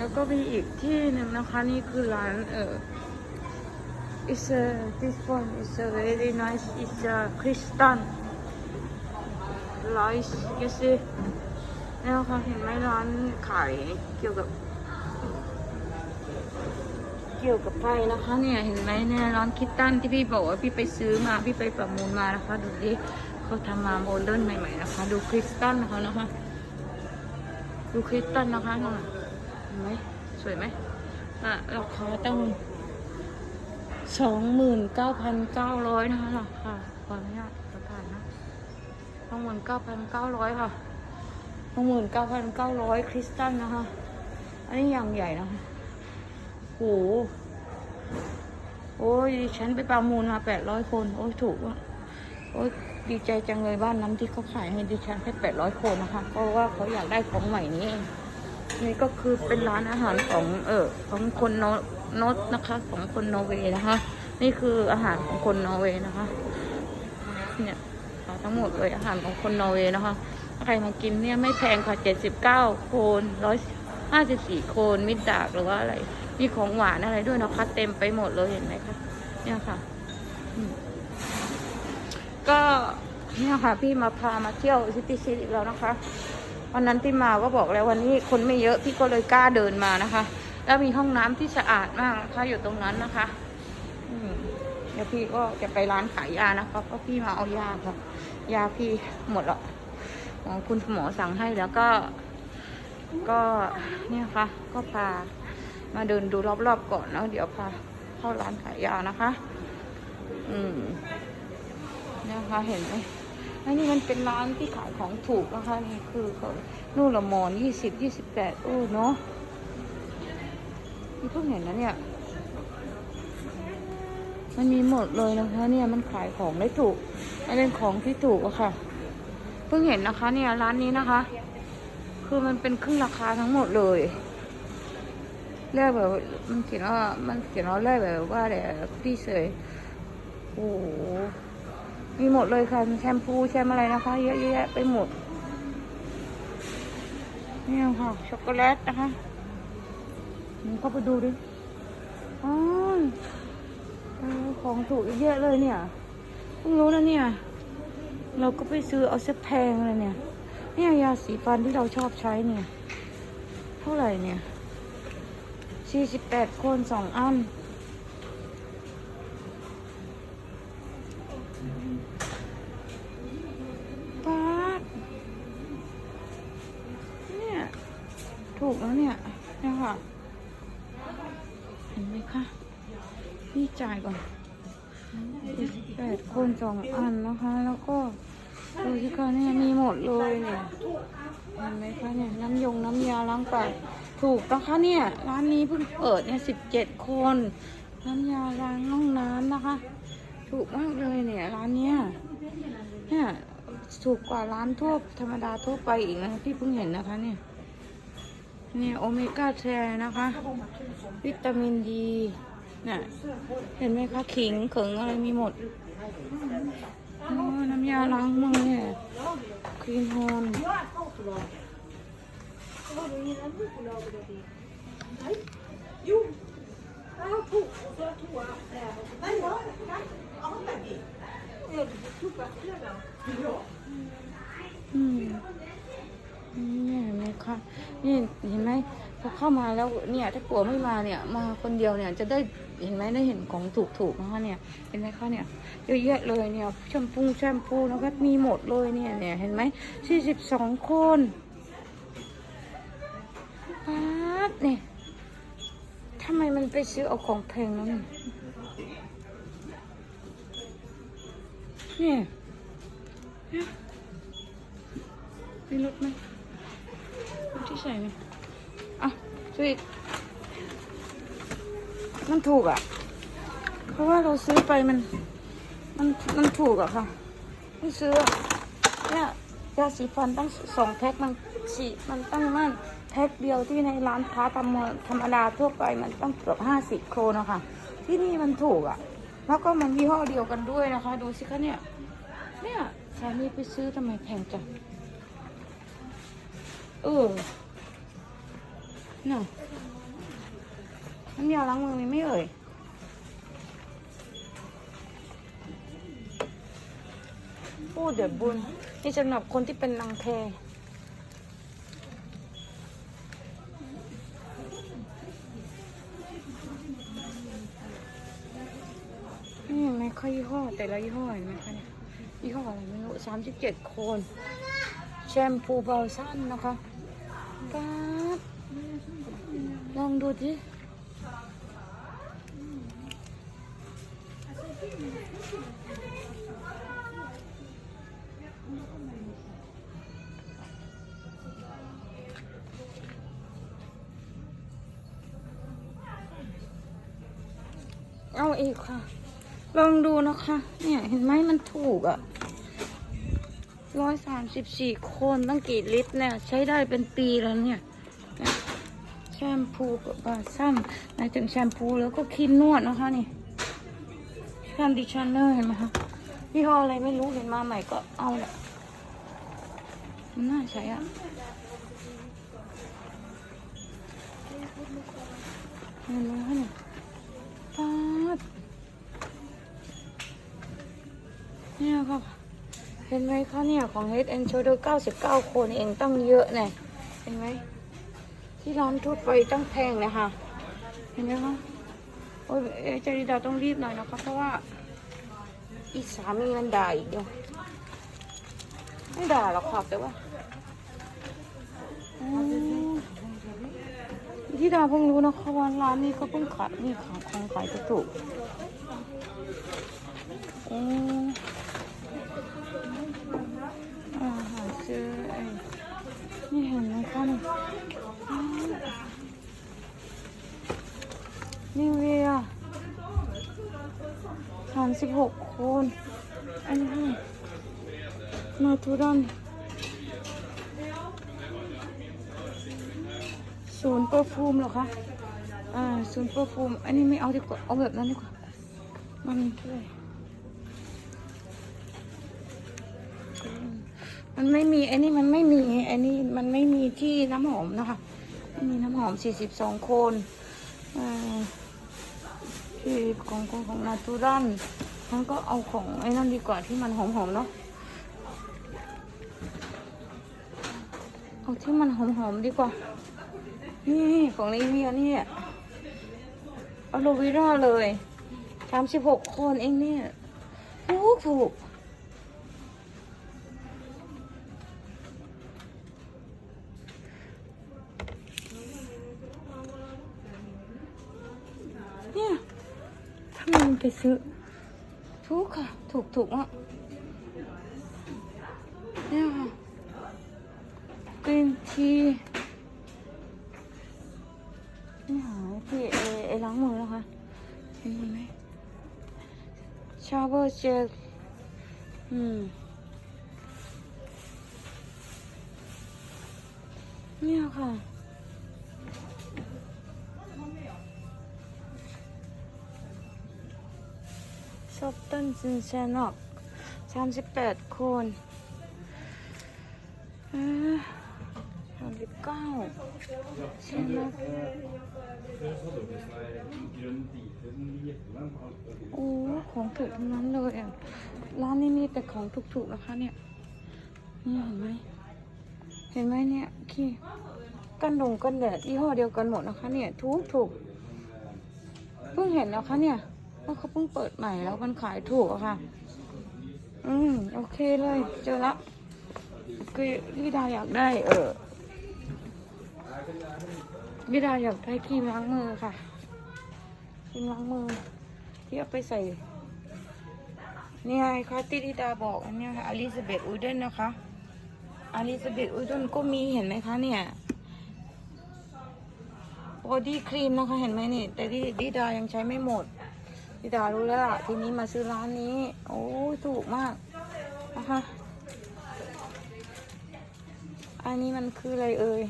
แล้วก็มีอีกที่หนึ่งนะคะนี่คือร้านเออ it's a this one is a very nice it's a Christian rice you see นี่นะคะเห็นไหมร้านขายเกี่ยวกับ เกี่ยวกับไฟนะคะเนี่ยเห็นไหมเนี่ยร้านคิตตันที่พี่บอกว่าพี่ไปซื้อมาพี่ไปประมูลมานะคะดูดิเขาทำมาโมเดิร์นใหม่ๆนะคะ ดูคริสตันะคะนะคะดูคริสตัลนะคะ ไหมสวยไหมอะราคาตั้งสองหมื่นเก้าพันเก้าร้อยนะคะราคาขออนุญาตประกาศนะสองหมื่นเก้าพันเก้าร้อยค่ะสองหมื่นเก้าพันเก้าร้อยคริสตัลนะคะ อันนี้อย่างใหญ่นะคะโอ้โหโอ้ยฉันไปประมูลมาแปดร้อยคน โอ้ยถูกอะโอ้ยดีใจจังเลยบ้านนั้นที่เขาขายให้ดิฉันแค่แปดร้อยคนนะคะ เพราะว่าเขาอยากได้ของใหม่นี้เอง นี่ก็คือเป็นร้านอาหารของเออของคนโนโนตนะคะของคนนอร์เวย์นะคะ นี่คืออาหารของคนนอร์เวย์นะคะเนี่ยทั้งหมดเลยอาหารของคนนอร์เวย์นะคะใครมากินเนี่ยไม่แพงค่ะเจ็ดสิบเก้าโคนร้อยห้าสิบสี่โคนมิดดากหรือว่าอะไร มีของหวานอะไรด้วยนะคะเต็มไปหมดเลยเห็นไหมคะเนี่ยค่ะ ก็เนี่ยค่ะ พี่มาพามาเที่ยวซิตี้ซีอีกแล้วนะคะ วันนั้นที่มาก็บอกแล้ววันนี้คนไม่เยอะพี่ก็เลยกล้าเดินมานะคะ แล้วมีห้องน้ำที่สะอาดมากนะคะอยู่ตรงนั้นนะคะเดี๋ยวพี่ก็จะไปร้านขายยานะคะเพราะพี่มาเอายาค่ะยาพี่หมดแล้วคุณหมอสั่งให้แล้วก็ ก็เนี่ยค่ะ ก็พามาเดินดูรอบๆก่อนแล้วเดี๋ยวพาเข้าร้านขายยานะคะ อืมเนี่ยค่ะเห็นไหม อันนี้มันเป็นร้านที่ขายของถูกนะคะนี่คือเขานู่นละมอนยี่สิบยี่สิบแปดโอ้เนาะนี่เพิ่งเห็นนะเนี่ยมันมีหมดเลยนะคะเนี่ยมันขายของได้ถูกมันเป็นของที่ถูกอะค่ะ เพิ่งเห็นนะคะ เนี่ยร้านนี้นะคะ คือมันเป็นครึ่งราคาทั้งหมดเลยแรกแบบมันเขียนว่ามันเขียนว่าแรกแบบว่าแต่พี่เสยโอ้ มีหมดเลยค่ะแชมพูแชมอะไรนะคะ เยอะแยะไปหมดนี่ค่ะช็อกโกแลตนะคะมันก็ไปดูดิอ๋อของถูกเยอะเลยเนี่ยเพิ่งรู้นะเนี่ย เราก็ไปซื้อเอาเสียแพงเลยเนี่ยเนี่ยยาสีฟันที่เราชอบใช้เนี่ย เท่าไหร่เนี่ยสี่สิบแปดคนสองอัน ถูกแล้วเนี่ยเนี่ยค่ะเห็นไหมคะพี่จ่ายก่อนแปดคนสองอันนะคะ แล้วก็ดูสิคะเนี่ยมีหมดเลยเนี่ยเห็นไหมคะเนี่ยน้ำยงน้ำยาล้างปากถูกนะคะเนี่ยร้านนี้เพิ่งเปิดเนี่ยสิบเจ็ดคนน้ำยาล้างห้องน้ำนะคะ ถูกมากเลยเนี่ยร้านเนี้ยเนี่ยถูกกว่าร้านทั่วธรรมดาทั่วไปอีกนะพี่เพิ่งเห็นนะคะเนี่ย เนี่ยโอเมก้าแทรนะคะ วิตามินดีน่ะเห็นไหมคะขิงเขิงอะไรมีหมดน้ำยาล้างมือเนี่ยครีมฮอนอืม คะนี่เห็นไหมพอเข้ามาแล้วเนี่ยถ้ากลัวไม่มาเนี่ย มาคนเดียวเนี่ยจะได้เห็นไหมได้เห็นของถูกๆนะคะเนี่ยเห็นไหมคะเนี่ยเยอะแยะเลยเนี่ยแชมพูแชมพูนะคะมีหมดเลยเนี่ยเนี่ยเห็นไหมสี่สิบสองคนป๊าดเนี่ยทำไมมันไปซื้อเอาของแพงแล้วเนี่ยเนี่ยมีรถไหม ใส่ไหมอะช่วยมันถูกอะ เพราะว่าเราซื้อไปมัน มันมันถูกอะค่ะไม่ซื้อเนี่ยยาสีฟันตั้งสองแพ็คมันสีมันตั้งนั่นแพ็คเดียวที่ในร้านค้าธรรมธรรมดาทั่วไปมันต้องเกือบห้าสิบโครนะคะที่นี่มันถูกอะแล้วก็มันยี่ห้อเดียวกันด้วยนะคะ ดูสิคะเนี่ย เนี่ยสามีไปซื้อทำไมแพงจังเออ น่ะน้ำเดียวล้างมือมีไม่เอ่ยโอ้เดี๋ยวบุญ นี่สำหรับคนที่เป็นรังแคนี่ไหมค่อยยี่ห้อ แต่ละยี่ห้อเห็นไหมคะเนี่ยยี่ห้ออะไรไม่รู้สามสิบเจ็ดโคน แชมพูเบาสั้นนะคะป๊า ลองดูดิเอาอีกค่ะ ลองดูนะคะ เนี่ย เห็นไหมมันถูกอะร้อยสามสิบสี่คนตั้งกี่ลิตรเนี่ย ใช้ได้เป็นปีแล้วเนี่ย ชมพูกับบาซัมหมายถึงแชมพูแล้วก็ครีมนวดนะคะนี่คอนดิชเนอร์เห็นไหมคะยี่ห้ออะไรไม่รู้เห็นมาใหม่ก็เอาแหละมันน่าใช้อะเห็นไหมคะเนี่ยป๊าดเนี่ยค่ะเห็นไหมคะเนี่ยของ Head and Shoulder 99 คนเองตั้งเยอะเนี่ยเห็นไหม ที่ร้านทั่วไปตั้งแพงเลยค่ะ เห็นไหมคะโอ้ยเจริดาต้องรีบหน่อยนะคะเพราะว่า อีสามีมันด่าอีกเดียวไม่ด่าหรอกค่ะแต่ว่าที่ดาเพิ่งรู้นะคะว่าร้านนี้เขาเพิ่งขายนี่ขายของขายถูกอืมอาหารเจอไอ้นี่เห็นไหมคะนี่อ้าว นิเวียสามสิบหกคนอันนี้นาทูรันศูนย์เปอร์ฟูมเหรอคะอ่าศูนย์เปอร์ฟูมอันนี้ไม่เอาดีกว่า เอาแบบนั้นดีกว่า มันมันไม่มีอ้นี่มันไม่มีอ้นี่มันไม่มีที่น้ำหอมนะคะไม่มีน้ำหอม42คนอ่า ที่ของของของนาตูรันมันก็เอาของไอ้นั่นดีกว่าที่มันหอมๆเนาะเอาที่มันหอมๆดีกว่า นี่ของนิเวียนี่อะโลวิราเลยสามสิบหกคนเองเนี่ยถูกถูก ไปซื้อ ถูกค่ะ ถูกถูกอะเนี่ยค่ะกรีนทีนี่หายพี่เอไอล้างมือนะคะเห็นไหมชาเวอร์เจลอืมเนี่ยค่ะ ชอบต้นซินเซนอกสามสิบแปดคนสามสิบเก้าเซนอกโอ้ของถูกทั้งนั้นเลยอะ ร้านนี้มีแต่ของถูกๆนะคะเนี่ย นี่เห็นไหม เห็นไหมเนี่ยขี้กันดงกันแดดยี่ห้อเดียวกันหมดนะคะเนี่ย ถูกถูกเพิ่งเห็นนะคะเนี่ย เขาเพิ่งเปิดใหม่แล้วมันขายถูกอะค่ะ อืมโอเคเลย เจอละคือพี่ดาอยากได้ เออพี่ดาอยากได้ครีมล้างมือค่ะครีมล้างมือ ที่เอาไปใส่นี่ไงคะที่พี่ดาบอกอันนี้ค่ะอลิซาเบธอูเดนนะคะอลิซาเบธอูเดนก็มีเห็นไหมคะเนี่ยบอดี้ครีมนะคะเห็นไหมนี่ แต่ที่ดิดายังใช้ไม่หมด พี่ดารู้แล้วล่ะทีนี้มาซื้อร้านนี้ โอ้ยถูกมากนะคะอันนี้มันคืออะไรเอ่ย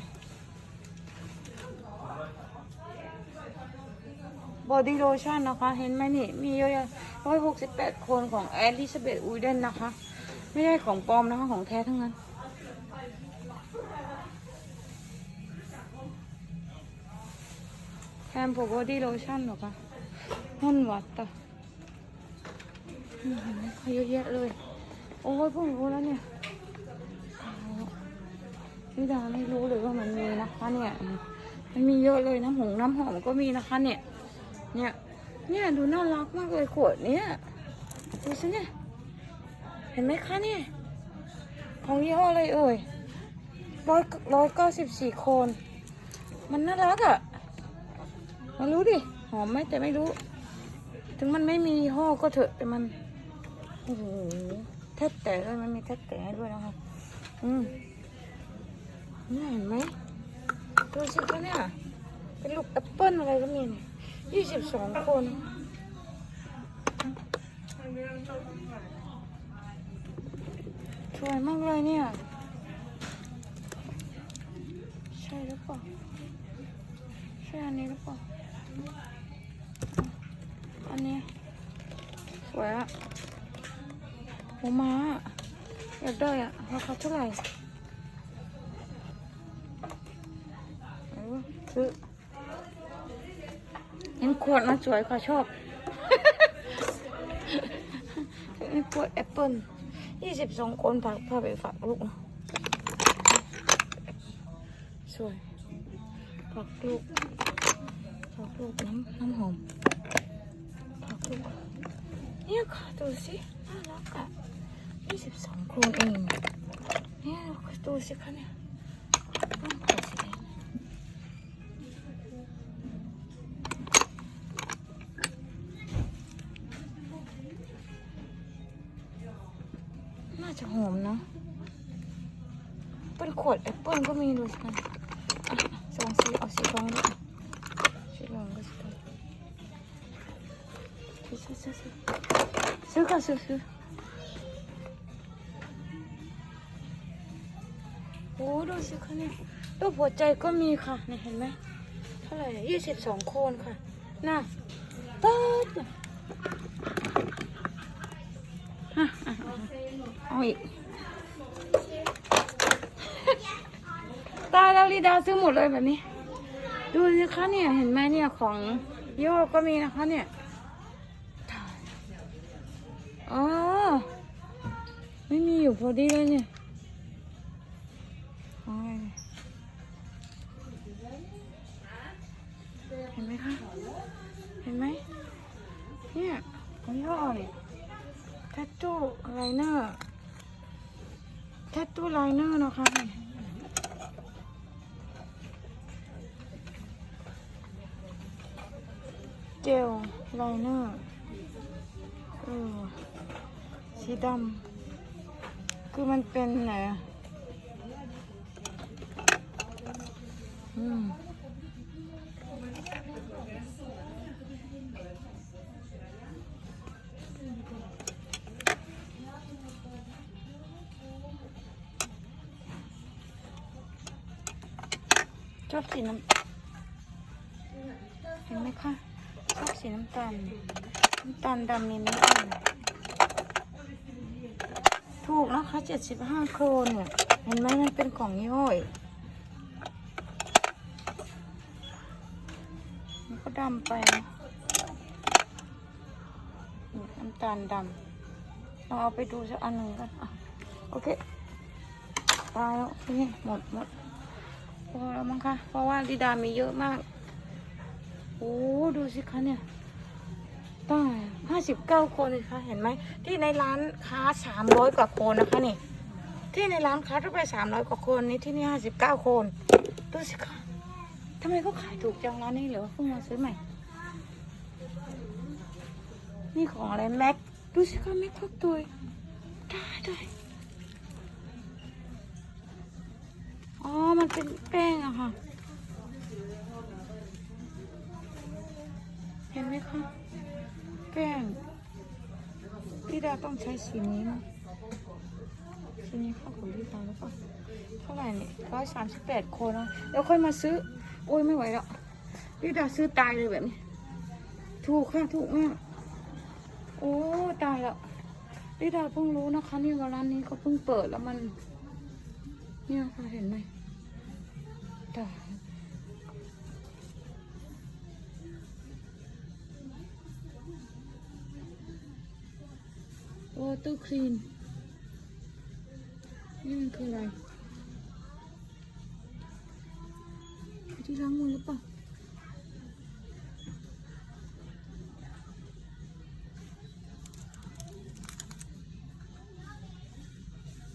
บอดี้โลชั่นนะคะ เห็นไหมนี่ มีเยอะร้อยหกสิบแปดคนของแอลิซาเบธอูเดนนะคะ ไม่ได้ของปลอมนะคะ ของแท้ทั้งนั้นแฮมโปบอดี้โลชั่นหรอคะ ฮอนวัตตะอืมเห็นไหมเขาเยอะแยะเลย โอ้ยพิ่งรู้แล้วเนี่ยพี่ดาไม่รู้เลยว่ามันมีนะคะเนี่ยมันมีเยอะเลยน้ำหงน้ำหอมก็มีนะคะเนี่ย เนี่ย เนี่ยดูน่ารักมากเลยขวดเนี้ยดูสิเนี่ย เห็นไหมคะเนี่ย ของยี่ห้ออะไรเอ่ยร้อยร้อยเก้าสิบสี่โคน มันน่ารักอะ่ะมารู้ดิ หอมไหมแต่ไม่รู้ ถึงมันไม่มียี่ห้อก็เถอะแต่มันโอ้โหแทบแต่ด้วยมันมีแทบแต่ให้ด้วยนะคะอืมเนี่เห็นไหมดูสิคะเนี่ยเป็นลูกแอปเปิ้ลอะไรก็มีเนี่ยยี่สิบสองคนสวยมากเลยเนี่ย ใช่หรือเปล่าใช่อันนี้หรือเปล่า อันนี้ ส วยอะหัวม้าอยากได้อะราคาเท่าไหร่เออซื้อเห็นขวดมันสวยค่ะชอบเห็นขวดแอปเปิ้ลยี่สิบสองคนฝากพาไปฝากลูกสวยฝากลูกฝากลูกน้ำน้ำหอมฝากลูก เนี่ยค่ะดูสิน่ารักอะยี่สิบสองคนเองเนี่ยดูสิคะเนี่ยต้องขอสีแดงน่าจะหอมเนาะเป็นขวดแอปเปิ้ลก็มีดูสิคะสองสีเอาสีทองด้วยสีทองก็สีทอง ซื้อซื้อซื้อซื้อซื้อซื้อโอ้ดูสิคะเนี่ยรูปหัวใจก็มีค่ะเนี่ยเห็นไหมเท่าไหร่ยี่สิบสองโคนค่ะน่ะตัดเอาอีกตายแล้วลีดาซื้อหมดเลยแบบนี้ ดูสิคะเนี่ยเห็นไหมเนี่ยของโย่ก็มีนะคะเนี่ย อยู่พอดีเลยเนี่ยของอะไรเนี่ยเห็นไหมคะ เห็นไหม เนี่ยของยี่ห้อเนี่ยแทตตูไลเนอร์แทตตูไลเนอร์นะคะเจลไลเนอร์เออสีดำ คือมันเป็นไหนอะอืมชอบสีน้ำเห็นไหมคะชอบสีน้ำตาลน้ำตาลดำมีไม่อัน ถูกนะคะเจ็ดสิบห้าโครนเนี่ยเห็นไหมมันเป็นของย่ออีกมันก็ดำไปน้ำตาลดำเราเอาไปดูสักอันหนึ่งกันโอเคตายแล้วนี่หมดหมดพอแล้วมั้งคะเพราะว่าดิดามีเยอะมาก โอ้ ดูสิคะเนี่ย ตายห้าสิบเก้าคนเลยคะเห็นไหมที่ในร้านค้าสามร้อยกว่าคนนะคะนี่ ที่ในร้านค้าทั่วไปสามร้อยกว่าคนนี่ที่นี่ห้าสิบเก้าคนดูสิคะทำไมเขาขายถูกจังร้านนี้หรือว่าเพิ่งมาซื้อใหม่ นี่ของอะไรแม็กดูสิคะแม็กทุกตัวได้ได้อ๋อ มันเป็นแป้งอะค่ะ เห็นไหมคะ ต้องใช้สีนี้นะสีนี้เข้าของพี่ดาหรือเปล่าเท่าไหร่เนี่ยร้อยสามสิบแปดโคนนะเดี๋ยวค่อยมาซื้อ โอ้ยไม่ไหวแล้วพี่ดาซื้อตายเลยแบบนี้ ถูกค่ะถูกมากโอ้ตายแล้วพี่ดาเพิ่งรู้นะคะนี่ว่าร้านนี้เขาเพิ่งเปิดแล้วมัน เนี่ยค่ะเห็นไหมตาย เตอร์คลีนนี่มันคืออะไร ที่ล้างมือหรือเปล่า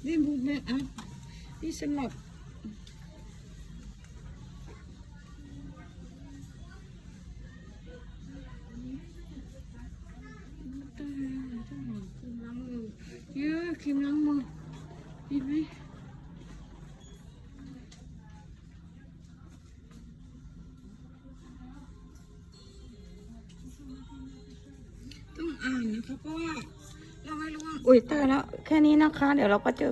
นี่บูแม่อะนี่สลับ แค่นี้นะคะ เดี๋ยวเราก็เจอ